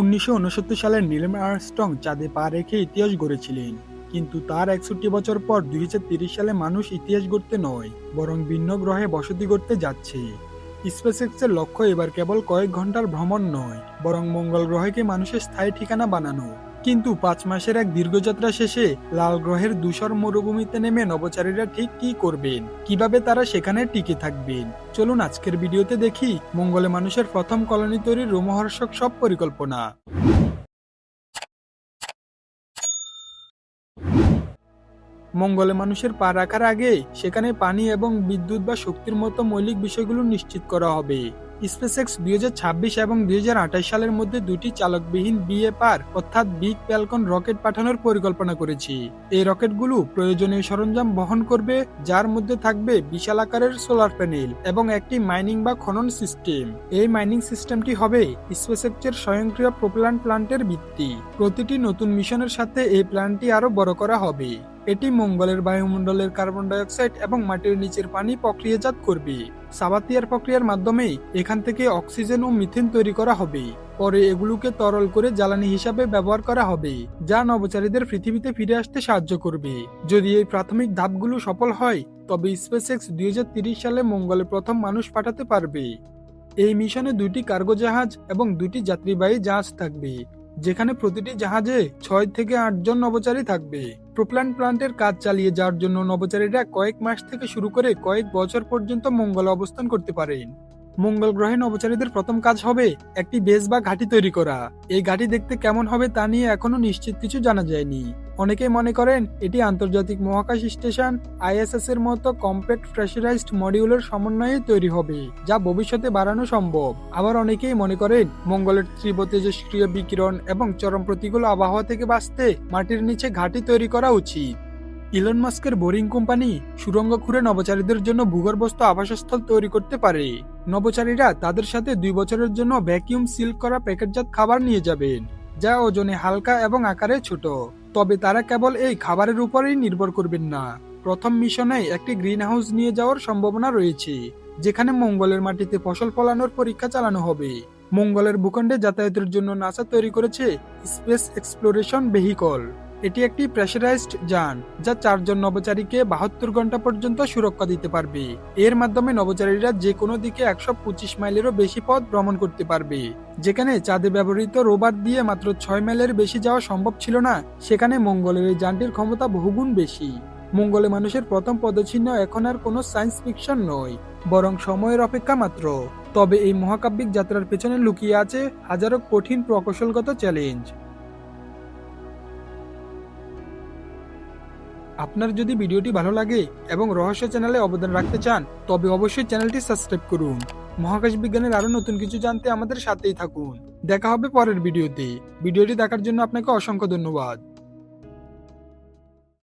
উনিশশো সালের নীলম আর্মস্ট্রং চাঁদে পা রেখে ইতিহাস গড়েছিলেন। কিন্তু তার একষট্টি বছর পর দুই সালে মানুষ ইতিহাস গড়তে নয়, বরং ভিন্ন গ্রহে বসতি করতে যাচ্ছে। স্পেসএক্সের লক্ষ্য এবার কেবল কয়েক ঘণ্টার ভ্রমণ নয়, বরং মঙ্গল গ্রহকে মানুষের স্থায়ী ঠিকানা বানানো। কিন্তু পাঁচ মাসের এক দীর্ঘযাত্রা শেষে লাল গ্রহের ধূসর মরুভূমিতে নেমে নবচারীরা ঠিক কি করবেন? কীভাবে তারা সেখানে টিকে থাকবেন? চলুন আজকের ভিডিওতে দেখি মঙ্গলে মানুষের প্রথম কলোনি তৈরির রোমহর্ষক সব পরিকল্পনা। মঙ্গলে মানুষের পা রাখার আগে সেখানে পানি এবং বিদ্যুৎ বা শক্তির মতো মৌলিক বিষয়গুলো নিশ্চিত করা হবে। স্পেসএক্স দু হাজার ছাব্বিশ এবং দুই সালের মধ্যে দুটি চালকবিহীন বিএপার অর্থাৎ বিগ প্যালকন রকেট পাঠানোর পরিকল্পনা করেছি। এই রকেটগুলো প্রয়োজনীয় সরঞ্জাম বহন করবে, যার মধ্যে থাকবে বিশাল আকারের সোলার প্যানেল এবং একটি মাইনিং বা খনন সিস্টেম। এই মাইনিং সিস্টেমটি হবে স্পেসএক্সের স্বয়ংক্রিয় প্রোপ্লান প্লান্টের ভিত্তি। প্রতিটি নতুন মিশনের সাথে এই প্ল্যান্টটি আরও বড় করা হবে। এটি মঙ্গলের বায়ুমণ্ডলের কার্বন ডাইঅক্সাইড এবং মাটির নিচের পানি প্রক্রিয়াজাত করবে। সাবাতিয়ার প্রক্রিয়ার মাধ্যমে এখান থেকে অক্সিজেন ও মিথেন তৈরি করা হবে। পরে এগুলোকে তরল করে জ্বালানি হিসাবে ব্যবহার করা হবে, যা নবচারীদের পৃথিবীতে ফিরে আসতে সাহায্য করবে। যদি এই প্রাথমিক ধাপগুলো সফল হয়, তবে স্পেসএক্স দুই সালে মঙ্গলে প্রথম মানুষ পাঠাতে পারবে। এই মিশনে দুটি কার্গো জাহাজ এবং দুটি যাত্রীবাহী জাহাজ থাকবে। যেখানে প্রতিটি জাহাজে ছয় থেকে আটজন নবচারী থাকবে। প্রোপ্ল্যান্ড প্লান্টের কাজ চালিয়ে যাওয়ার জন্য নবচারীরা কয়েক মাস থেকে শুরু করে কয়েক বছর পর্যন্ত মঙ্গলে অবস্থান করতে পারেন। মঙ্গল গ্রহে নবচারীদের প্রথম কাজ হবে একটি বেস বা ঘাঁটি তৈরি করা। এই ঘাঁটি দেখতে কেমন হবে তা নিয়ে এখনও নিশ্চিত কিছু জানা যায়নি। অনেকেই মনে করেন এটি আন্তর্জাতিক মহাকাশ স্টেশন, আইএসএস এর মতো কম্প্যাক্ট প্রেসারাইজড মডিউলের সমন্বয়ে তৈরি হবে, যা ভবিষ্যতে বাড়ানো সম্ভব। আবার অনেকেই মনে করেন মঙ্গলের তীব্র তেজস্ক্রিয় বিকিরণ এবং চরম প্রতিকূল আবহাওয়া থেকে বাঁচতে মাটির নিচে ঘাঁটি তৈরি করা উচিত। ইলন মাস্কের বোরিং কোম্পানি সুরঙ্গ খুঁড়ে নবচারীদের জন্য ভূগর্ভস্থ আবাসস্থল তৈরি করতে পারে। নবচারীরা তাদের সাথে দুই বছরের জন্য ভ্যাকিউম সিল করা প্যাকেটজাত খাবার নিয়ে যাবেন, যা ওজনে হালকা এবং আকারে ছোট। তবে তারা কেবল এই খাবারের উপরেই নির্ভর করবেন না। প্রথম মিশনে একটি গ্রিন হাউস নিয়ে যাওয়ার সম্ভাবনা রয়েছে, যেখানে মঙ্গলের মাটিতে ফসল ফলানোর পরীক্ষা চালানো হবে। মঙ্গলের ভূখণ্ডে যাতায়াতের জন্য নাসা তৈরি করেছে স্পেস এক্সপ্লোরেশন ভেহিকল। এটি একটি প্রেসারাইজড যান, যা চারজন নবচারীকে বাহাত্তর ঘণ্টা পর্যন্ত সুরক্ষা দিতে পারবে। এর মাধ্যমে নবচারীরা যে কোনো দিকে একশো পঁচিশ মাইলেরও বেশি পথ ভ্রমণ করতে পারবে। যেখানে চাঁদে ব্যবহৃত রোবার দিয়ে মাত্র ছয় মাইলের বেশি যাওয়া সম্ভব ছিল না, সেখানে মঙ্গলের এই যানটির ক্ষমতা বহুগুণ বেশি। মঙ্গলে মানুষের প্রথম পদচিহ্ন এখন আর কোনো সায়েন্স ফিকশন নয়, বরং সময়ের অপেক্ষা মাত্র। তবে এই মহাকাব্যিক যাত্রার পেছনে লুকিয়ে আছে হাজারো কঠিন প্রকৌশলগত চ্যালেঞ্জ আপনার যদি ভিডিওটি ভালো লাগে এবং রহস্য চ্যানেলে অবদান রাখতে চান, তবে অবশ্যই চ্যানেলটি সাবস্ক্রাইব করুন। মহাকাশ বিজ্ঞানের আরও নতুন কিছু জানতে আমাদের সাথেই থাকুন। দেখা হবে পরের ভিডিওতে। ভিডিওটি দেখার জন্য আপনাকে অসংখ্য ধন্যবাদ।